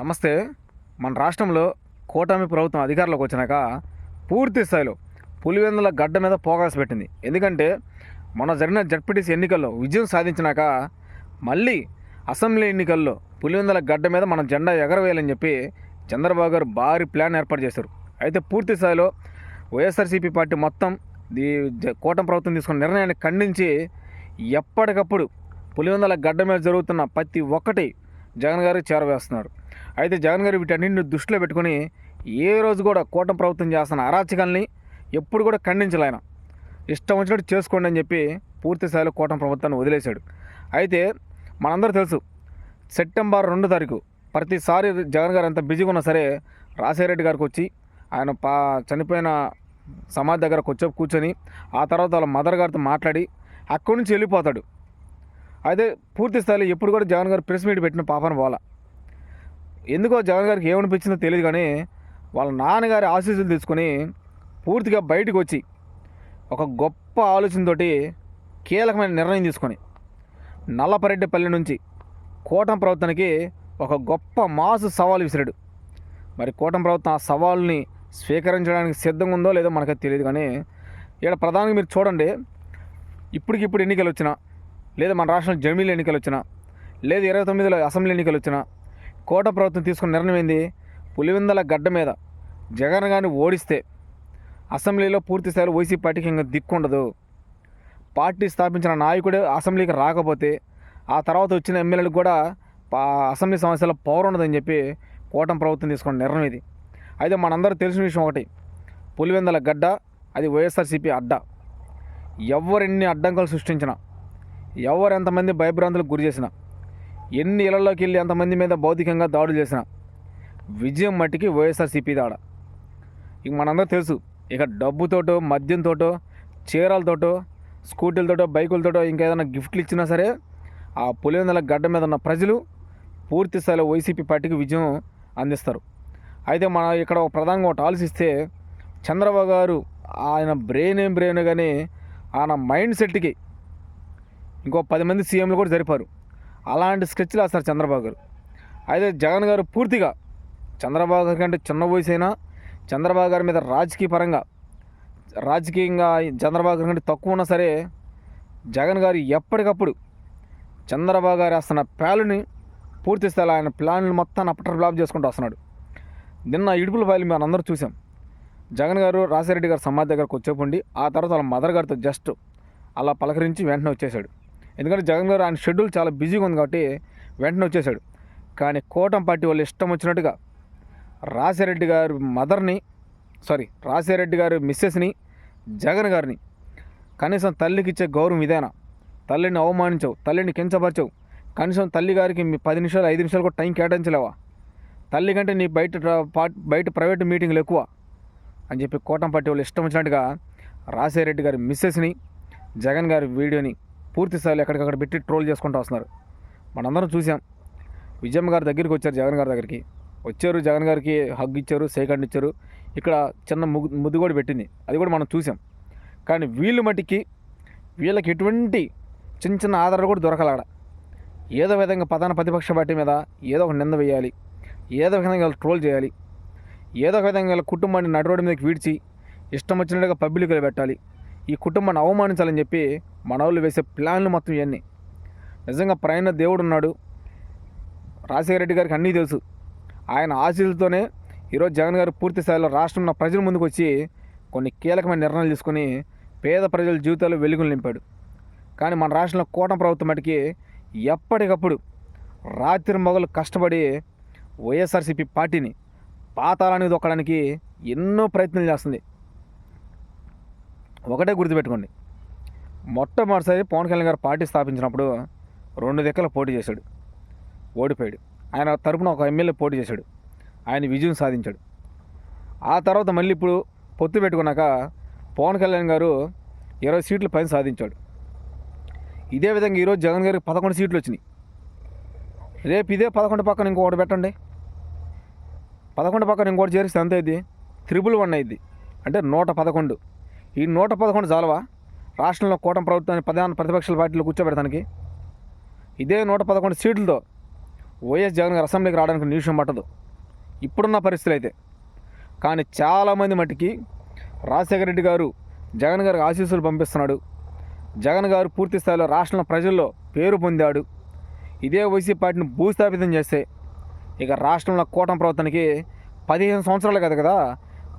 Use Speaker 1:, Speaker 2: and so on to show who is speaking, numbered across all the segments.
Speaker 1: నమస్తే. మన రాష్ట్రంలో కూటమి ప్రభుత్వం అధికారంలోకి వచ్చినాక పూర్తి స్థాయిలో పులివెందుల గడ్డ మీద పోగాల్సి పెట్టింది. ఎందుకంటే మొన్న జరిగిన జడ్పీటీసీ ఎన్నికల్లో విజయం సాధించినాక మళ్ళీ అసెంబ్లీ ఎన్నికల్లో పులివెందుల గడ్డ మీద మనం జెండా ఎగరవేయాలని చెప్పి చంద్రబాబు గారు భారీ ప్లాన్ ఏర్పాటు చేశారు. అయితే పూర్తి స్థాయిలో వైఎస్ఆర్సీపీ పార్టీ మొత్తం దీ జ- కూటమి ప్రభుత్వం తీసుకున్న నిర్ణయాన్ని ఖండించి ఎప్పటికప్పుడు పులివెందుల గడ్డ మీద జరుగుతున్న ప్రతి ఒక్కటి జగన్ గారికి చేరవేస్తున్నారు. అయితే జగన్ గారు వీటన్నింటిని దృష్టిలో పెట్టుకొని ఏ రోజు కూడా కూటమి ప్రభుత్వం చేస్తున్న అరాచకాల్ని ఎప్పుడు కూడా ఖండించలేన ఇష్టం వచ్చినట్టు చేసుకోండి అని చెప్పి పూర్తి స్థాయిలో కూటమి ప్రభుత్వాన్ని వదిలేశాడు. అయితే మనందరూ తెలుసు సెప్టెంబర్ రెండు తారీఖు ప్రతిసారి జగన్ గారు ఎంత బిజీగా ఉన్నా సరే రాజశేఖరెడ్డి గారికి వచ్చి ఆయన పా చనిపోయిన సమాధి దగ్గర వచ్చి కూర్చొని ఆ తర్వాత వాళ్ళ మదర్ గారితో మాట్లాడి అక్కడి నుంచి వెళ్ళిపోతాడు. అయితే పూర్తి స్థాయిలో ఎప్పుడు కూడా జగన్ గారు ప్రెస్ మీట్ పెట్టిన పాపన పోలా ఎందుకో జగన్ గారికి ఏమనిపించిందో తెలియదు కానీ వాళ్ళ నాన్నగారి ఆశీస్సులు తీసుకొని పూర్తిగా బయటకు వచ్చి ఒక గొప్ప ఆలోచనతోటి కీలకమైన నిర్ణయం తీసుకొని నల్లపరెడ్డిపల్లి నుంచి కూటం ప్రభుత్వానికి ఒక గొప్ప మాసు సవాల్ విసిరాడు. మరి కూటమి ప్రభుత్వం ఆ సవాల్ని స్వీకరించడానికి సిద్ధంగా ఉందో లేదో మనకు తెలియదు కానీ ఇక్కడ ప్రధానంగా మీరు చూడండి ఇప్పటికిప్పుడు ఎన్నికలు వచ్చినా లేదా మన రాష్ట్రంలో జమీలు ఎన్నికలు వచ్చినా లేదా ఇరవై తొమ్మిదిలో అసెంబ్లీ ఎన్నికలు వచ్చినా కోట ప్రభుత్వం తీసుకున్న నిర్ణయం ఏంది? పులివెందల గడ్డ మీద జగన్ గాని ఓడిస్తే అసెంబ్లీలో పూర్తిస్థాయిలో వైసీపీ పార్టీకి ఇంకా దిక్కుండదు. పార్టీ స్థాపించిన నాయకుడే అసెంబ్లీకి రాకపోతే ఆ తర్వాత వచ్చిన ఎమ్మెల్యేలకు కూడా పా అసెంబ్లీ సమస్యల పవర్ ఉండదని చెప్పి కూటమి ప్రభుత్వం తీసుకున్న నిర్ణయం ఇది. అయితే మనందరూ తెలిసిన విషయం ఒకటి పులివెందల గడ్డ అది వైఎస్ఆర్సీపీ అడ్డ. ఎవరెన్ని అడ్డంకులు సృష్టించినా ఎవరు ఎంతమంది భయభ్రాంతులకు గురి చేసినా ఎన్ని ఇళ్ళలోకి వెళ్ళి అంతమంది మీద భౌతికంగా దాడులు చేసినా? విజయం మట్టికి వైఎస్ఆర్సీపీ దాడ. ఇక మనందరూ తెలుసు ఇక డబ్బుతోటో మద్యంతోటో చీరలతోటో స్కూటీలతోటో బైకులతోటో ఇంకా ఏదైనా గిఫ్ట్లు ఇచ్చినా సరే ఆ పులివెందుల గడ్డ మీద ఉన్న ప్రజలు పూర్తి స్థాయిలో వైసీపీ పార్టీకి విజయం అందిస్తారు. అయితే మన ఇక్కడ ఒక ప్రధానంగా ఒకటి ఆలోచిస్తే చంద్రబాబు గారు ఆయన బ్రెయిన్ ఏం బ్రెయిన్ కానీ ఆయన మైండ్ సెట్కి ఇంకో పది మంది సీఎంలు కూడా జరిపారు. అలాంటి స్కెచ్లు వేస్తారు చంద్రబాబు గారు. అయితే జగన్ గారు పూర్తిగా చంద్రబాబు గారి కంటే చిన్న వయసు అయినా చంద్రబాబు గారి మీద రాజకీయ పరంగా రాజకీయంగా చంద్రబాబు గారి కంటే తక్కువ ఉన్నా సరే జగన్ గారు ఎప్పటికప్పుడు చంద్రబాబు గారు వేస్తున్న ప్యాలుని పూర్తి స్థాయిలో ఆయన ప్లాన్లు మొత్తాన్ని అప్పటర్ బ్లాప్ చేసుకుంటూ వస్తున్నాడు. నిన్న ఇడుపుల ఫైల్ మేము అందరూ చూసాం. జగన్ గారు రాజశేరెడ్డి గారు సమాధి దగ్గరకు వచ్చేపండి ఆ తర్వాత వాళ్ళ మదర్ గారితో జస్ట్ అలా పలకరించి వెంటనే వచ్చేసాడు ఎందుకంటే జగన్ గారు ఆయన షెడ్యూల్ చాలా బిజీగా ఉంది కాబట్టి వెంటనే వచ్చేసాడు. కానీ కోటం పార్టీ వాళ్ళు ఇష్టం వచ్చినట్టుగా రాజశేఖరెడ్డి గారి మదర్ని సారీ రాజశేఖరెడ్డి గారి మిస్సెస్ని జగన్ గారిని కనీసం తల్లికి ఇచ్చే గౌరవం ఇదేనా? తల్లిని అవమానించవు తల్లిని కించపరచవు. కనీసం తల్లి గారికి మీ పది నిమిషాలు ఐదు నిమిషాలు కూడా టైం కేటాయించలేవా? తల్లి కంటే నీ బయట పార్ట్ బయట ప్రైవేట్ మీటింగ్లు ఎక్కువ అని చెప్పి కోటం పార్టీ వాళ్ళు ఇష్టం వచ్చినట్టుగా రాజశేఖరెడ్డి గారి మిస్సెస్ని జగన్ గారి వీడియోని పూర్తి స్థాయిలో ఎక్కడికక్కడ పెట్టి ట్రోల్ చేసుకుంటూ వస్తున్నారు. మనందరం చూసాం విజయమ్మ గారి దగ్గరికి వచ్చారు జగన్ గారి దగ్గరికి. వచ్చారు జగన్ గారికి హగ్ ఇచ్చారు సేకండ్ ఇచ్చారు. ఇక్కడ చిన్న ముగ్గు ముద్దు కూడా పెట్టింది. అది కూడా మనం చూసాం కానీ వీళ్ళు మట్టికి వీళ్ళకి ఎటువంటి చిన్న చిన్న ఆధారాలు కూడా దొరకలాడ ఏదో విధంగా ప్రధాన ప్రతిపక్ష పార్టీ మీద ఏదో ఒక నింద వేయాలి. ఏదో విధంగా ట్రోల్ చేయాలి. ఏదో ఒక విధంగా వీళ్ళ కుటుంబాన్ని నడవడం మీదకి వీడ్చి ఇష్టం వచ్చినట్టుగా పబ్లిక్లో పెట్టాలి. ఈ కుటుంబాన్ని అవమానించాలని చెప్పి మనవాళ్ళు వేసే ప్లాన్లు మొత్తం ఇవన్నీ. నిజంగా ప్రయాణ దేవుడు ఉన్నాడు. రాజశేఖర రెడ్డి గారికి అన్నీ తెలుసు. ఆయన ఆశీస్సులతోనే ఈరోజు జగన్ గారు పూర్తి స్థాయిలో రాష్ట్రంలో ప్రజల ముందుకు వచ్చి కొన్ని కీలకమైన నిర్ణయాలు తీసుకొని పేద ప్రజల జీవితాల్లో వెలుగులు నింపాడు. కానీ మన రాష్ట్రంలో కూటమి ప్రభుత్వం మటుకి ఎప్పటికప్పుడు రాత్రి మొగలు కష్టపడి వైఎస్ఆర్సీపీ పార్టీని పాతాళానికి దొక్కడానికి ఎన్నో ప్రయత్నాలు చేస్తుంది. ఒకటే గుర్తుపెట్టుకోండి. మొట్టమొదటిసారి పవన్ కళ్యాణ్ గారు పార్టీ స్థాపించినప్పుడు రెండు దిక్కల పోటీ చేశాడు. ఓడిపోయాడు. ఆయన తరపున ఒక ఎమ్మెల్యే పోటీ చేశాడు. ఆయన విజయం సాధించాడు. ఆ తర్వాత మళ్ళీ ఇప్పుడు పొత్తు పెట్టుకున్నాక పవన్ కళ్యాణ్ గారు ఇరవై సీట్లు పైన సాధించాడు. ఇదే విధంగా ఈరోజు జగన్ గారికి పదకొండు సీట్లు వచ్చినాయి. రేపు ఇదే పదకొండు పక్కన ఇంకొకటి పెట్టండి. పదకొండు పక్కన ఇంకోటి చేరిస్తే ఎంత అయింది త్రిబుల్ వన్ అయింది అంటే నూట పదకొండు. ఈ నూట పదకొండు చాలవా రాష్ట్రంలో కూటమి ప్రభుత్వాన్ని ప్రధాన ప్రతిపక్షాల పార్టీలో కూర్చోబెడతానికి ఇదే నూట పదకొండు సీట్లతో వైఎస్ జగన్ గారు అసెంబ్లీకి రావడానికి నిమిషం పట్టదు ఇప్పుడున్న పరిస్థితులు అయితే. కానీ చాలామంది మట్టికి రాజశేఖర రెడ్డి గారు జగన్ గారికి ఆశీస్సులు పంపిస్తున్నాడు. జగన్ గారు పూర్తి స్థాయిలో రాష్ట్రంలో ప్రజల్లో పేరు పొందాడు. ఇదే వైసీపీ పార్టీని భూస్థాపితం చేస్తే ఇక రాష్ట్రంలో కూటమి ప్రభుత్వానికి పదిహేను సంవత్సరాలు కదా కదా.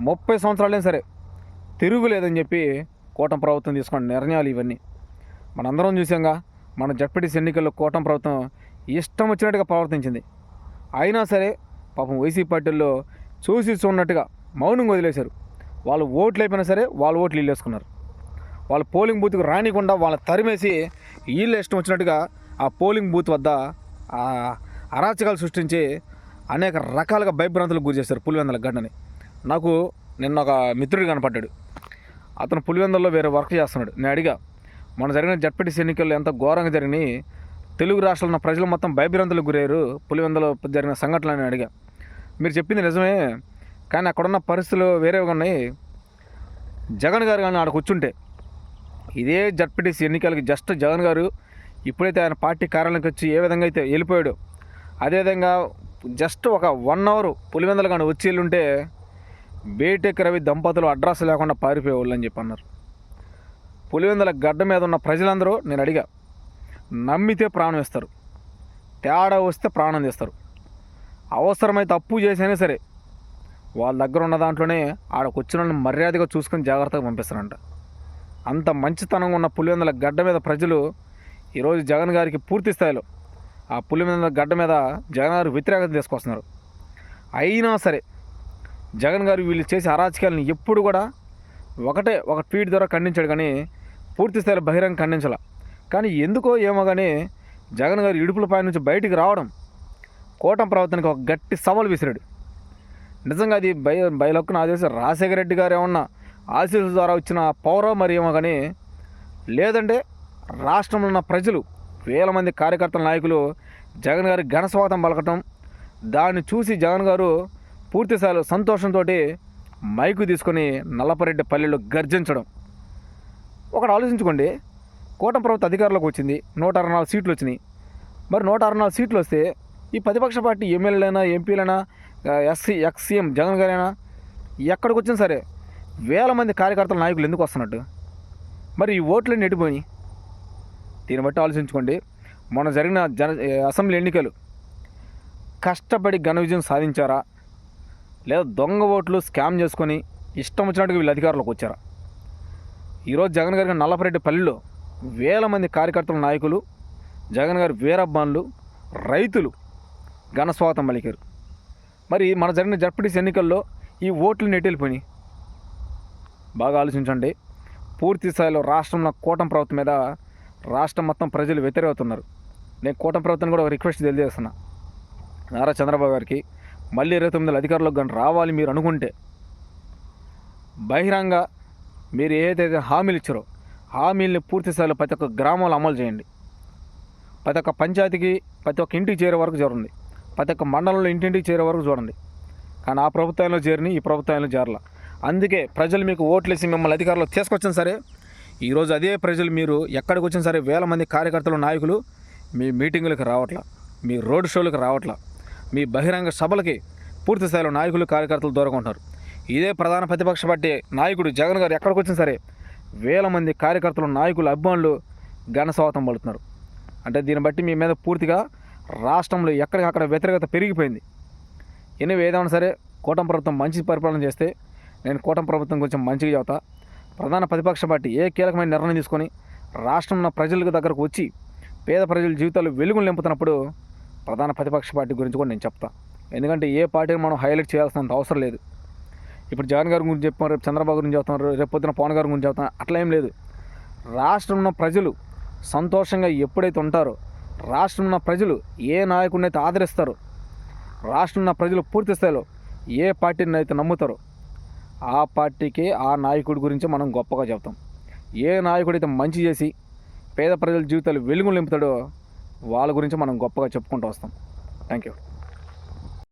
Speaker 1: ముప్పై సంవత్సరాలైనా సరే తిరుగులేదని చెప్పి కూటమి ప్రభుత్వం తీసుకున్న నిర్ణయాలు ఇవన్నీ. మనందరం చూసాంగా మన జడ్పీటీసీ ఎన్నికల్లో కూటమి ప్రభుత్వం ఇష్టం వచ్చినట్టుగా ప్రవర్తించింది. అయినా సరే పాపం వైసీపీ పార్టీల్లో చూసి చూడనట్టుగా మౌనం వదిలేశారు. వాళ్ళు ఓట్లు అయిపోయినా సరే వాళ్ళు ఓట్లు వీళ్ళు వేసుకున్నారు. వాళ్ళు పోలింగ్ బూత్కి రానికుండా వాళ్ళ తరిమేసి వీళ్ళు ఇష్టం వచ్చినట్టుగా ఆ పోలింగ్ బూత్ వద్ద అరాచకాలు సృష్టించి అనేక రకాలుగా భయభ్రాంతులకు గురి చేశారు పులివెందల గడ్డని నాకు నిన్న ఒక మిత్రుడు కనపడ్డాడు. అతను పులివెందల్లో వేరే వర్క్ చేస్తున్నాడు. నేను అడిగా మన జరిగిన జడ్పీటీసీ ఎన్నికల్లో ఎంత ఘోరంగా జరిగినాయి తెలుగు రాష్ట్రాల్లో ఉన్న ప్రజలు మొత్తం భయభ్రాంతులకు గురయ్యారు పులివెందలో జరిగిన సంఘటనలు అడిగా. మీరు చెప్పింది నిజమే కానీ అక్కడున్న పరిస్థితులు వేరేగా ఉన్నాయి. జగన్ గారు కానీ ఆడ కూర్చుంటే ఇదే జడ్పీటీసీ ఎన్నికలకి జస్ట్ జగన్ గారు ఇప్పుడైతే ఆయన పార్టీ కార్యాలయంకి వచ్చి ఏ విధంగా అయితే వెళ్ళిపోయాడు అదేవిధంగా జస్ట్ ఒక వన్ అవర్ పులివెందులు కానీ వచ్చి వెళ్ళుంటే బేటెక్ రవి దంపతులు అడ్రస్ లేకుండా పారిపోయేవాళ్ళు అని చెప్పి అన్నారు. పులివెందుల గడ్డ మీద ఉన్న ప్రజలందరూ నేను అడిగా నమ్మితే ప్రాణం ఇస్తారు తేడా వస్తే ప్రాణం తీస్తారు. అవసరమైతే అప్పు చేసైనా సరే వాళ్ళ దగ్గర ఉన్న దాంట్లోనే ఆడకు వచ్చిన వాళ్ళని మర్యాదగా చూసుకొని జాగ్రత్తగా పంపిస్తారంట. అంత మంచితనంగా ఉన్న పులివెందుల గడ్డ మీద ప్రజలు ఈరోజు జగన్ గారికి పూర్తి స్థాయిలో ఆ పులివెందుల గడ్డ మీద జగన్ గారు వ్యతిరేకత తీసుకొస్తున్నారు. అయినా సరే జగన్ గారు వీళ్ళు చేసే అరాచకాలను ఎప్పుడు కూడా ఒకటే ఒక ట్వీట్ ద్వారా ఖండించాడు కానీ పూర్తి స్థాయిలో బహిరంగ ఖండించాల. కానీ ఎందుకో ఏమో కానీ జగన్ గారు ఇడుపుల పై నుంచి బయటికి రావడం కోటం ప్రవర్తనకి ఒక గట్టి సవాల్ విసిరాడు. నిజంగా అది బై బయలొక్క ఆదేశం రాజశేఖర రెడ్డి గారు ఏమన్నా ఆశీస్సుల ద్వారా వచ్చిన పౌరవం మరి ఏమో కానీ లేదంటే రాష్ట్రంలో ఉన్న ప్రజలు వేల మంది కార్యకర్తల నాయకులు జగన్ గారి ఘనస్వాగతం పలకటం దాన్ని చూసి జగన్ గారు పూర్తి స్థాయిలో సంతోషంతో మైకు తీసుకొని నల్లపరెడ్డి పల్లెలో గర్జించడం. ఒకటి ఆలోచించుకోండి. కూటమి ప్రభుత్వ అధికారంలోకి వచ్చింది. నూట అరవై నాలుగు సీట్లు వచ్చినాయి. మరి నూట అరవై నాలుగు సీట్లు వస్తే ఈ ప్రతిపక్ష పార్టీ ఎమ్మెల్యేలైనా ఎంపీలైనా ఎస్సీ ఎక్స్సీఎం జగన్ గారైనా ఎక్కడికి వచ్చినా సరే వేల మంది కార్యకర్తల నాయకులు ఎందుకు వస్తున్నట్టు? మరి ఈ ఓట్లన్నీ ఎడిపోయి దీన్ని బట్టి ఆలోచించుకోండి. మొన్న జరిగిన జన అసెంబ్లీ ఎన్నికలు కష్టపడి ఘన విజయం సాధించారా? లేదా దొంగ ఓట్లు స్కామ్ చేసుకొని ఇష్టం వచ్చినట్టుగా వీళ్ళు అధికారులకు వచ్చారా. ఈరోజు జగన్ గారి నల్లపరెడ్డి పల్లెలో వేల మంది కార్యకర్తల నాయకులు జగన్ గారి వీరబ్బాన్లు రైతులు ఘనస్వాగతం పలికారు. మరి మన జరిగిన జడ్పీటీసీ ఎన్నికల్లో ఈ ఓట్లు నెట్టెళ్ళిపోయినాయి బాగా ఆలోచించండి. పూర్తి స్థాయిలో రాష్ట్రంలో కూటమి ప్రభుత్వం మీద రాష్ట్రం మొత్తం ప్రజలు వ్యతిరేకుతున్నారు నేను కూటమి ప్రభుత్వం కూడా ఒక రిక్వెస్ట్ తెలియజేస్తున్నా. నారా చంద్రబాబు గారికి మళ్ళీ ఇరవై తొమ్మిది అధికారులకు కానీ రావాలి మీరు అనుకుంటే. బహిరంగ మీరు ఏదైతే హామీలు ఇచ్చారో హామీల్ని పూర్తి స్థాయిలో ప్రతి ఒక్క గ్రామంలో అమలు చేయండి. ప్రతి ఒక్క పంచాయతీకి ప్రతి ఒక్క ఇంటికి చేరే వరకు చూడండి. ప్రతి ఒక్క మండలంలో ఇంటింటికి చేరే వరకు చూడండి. కానీ ఆ ప్రభుత్వంలో చేరిని ఈ ప్రభుత్వంలో చేరాల. అందుకే ప్రజలు మీకు ఓట్లేసి మిమ్మల్ని అధికారులు తీసుకొచ్చినా సరే ఈరోజు అదే ప్రజలు మీరు ఎక్కడికి వచ్చినా సరే వేల మంది కార్యకర్తలు నాయకులు మీ మీటింగులకు రావట్లా మీ రోడ్ షోలకు రావట్లా. మీ బహిరంగ సభలకి పూర్తి స్థాయిలో నాయకులు కార్యకర్తలు దూరకుంటున్నారు. ఇదే ప్రధాన ప్రతిపక్ష పార్టీ నాయకుడు జగన్ గారు ఎక్కడికి వచ్చినా సరే వేల మంది కార్యకర్తలు నాయకులు అభిమానులు ఘనస్వాతం పడుతున్నారు అంటే దీన్ని బట్టి మీ మీద పూర్తిగా రాష్ట్రంలో ఎక్కడికక్కడ వ్యతిరేకత పెరిగిపోయింది. ఎన్ని ఏదైనా సరే కూటమి ప్రభుత్వం మంచి పరిపాలన చేస్తే నేను కూటమి ప్రభుత్వం కొంచెం మంచిగా చెబుతా. ప్రధాన ప్రతిపక్ష పార్టీ ఏ కీలకమైన నిర్ణయం తీసుకొని రాష్ట్రంలో ప్రజలకు దగ్గరకు వచ్చి పేద ప్రజల జీవితాలు వెలుగులు నింపుతున్నప్పుడు ప్రధాన ప్రతిపక్ష పార్టీ గురించి కూడా నేను చెప్తాను ఎందుకంటే ఏ పార్టీని మనం హైలైట్ చేయాల్సినంత అవసరం లేదు. ఇప్పుడు జగన్ గారి గురించి చెప్పాం రేపు చంద్రబాబు గురించి చెప్తున్నారు రేపు పొద్దున పవన్ గారి గురించి చెప్తాం అట్లా ఏం లేదు. రాష్ట్రంలో ప్రజలు సంతోషంగా ఎప్పుడైతే ఉంటారో రాష్ట్రంలో ప్రజలు ఏ నాయకుడిని అయితే ఆదరిస్తారో రాష్ట్రంలో ప్రజలు పూర్తి స్థాయిలో ఏ పార్టీని అయితే నమ్ముతారో ఆ పార్టీకి ఆ నాయకుడి గురించి మనం గొప్పగా చెప్తాం. ఏ నాయకుడైతే మంచి చేసి పేద ప్రజల జీవితాలు వెలుగులు నింపుతాడో వాళ్ళ గురించి మనం గొప్పగా చెప్పుకుంటూ వస్తాం. Thank you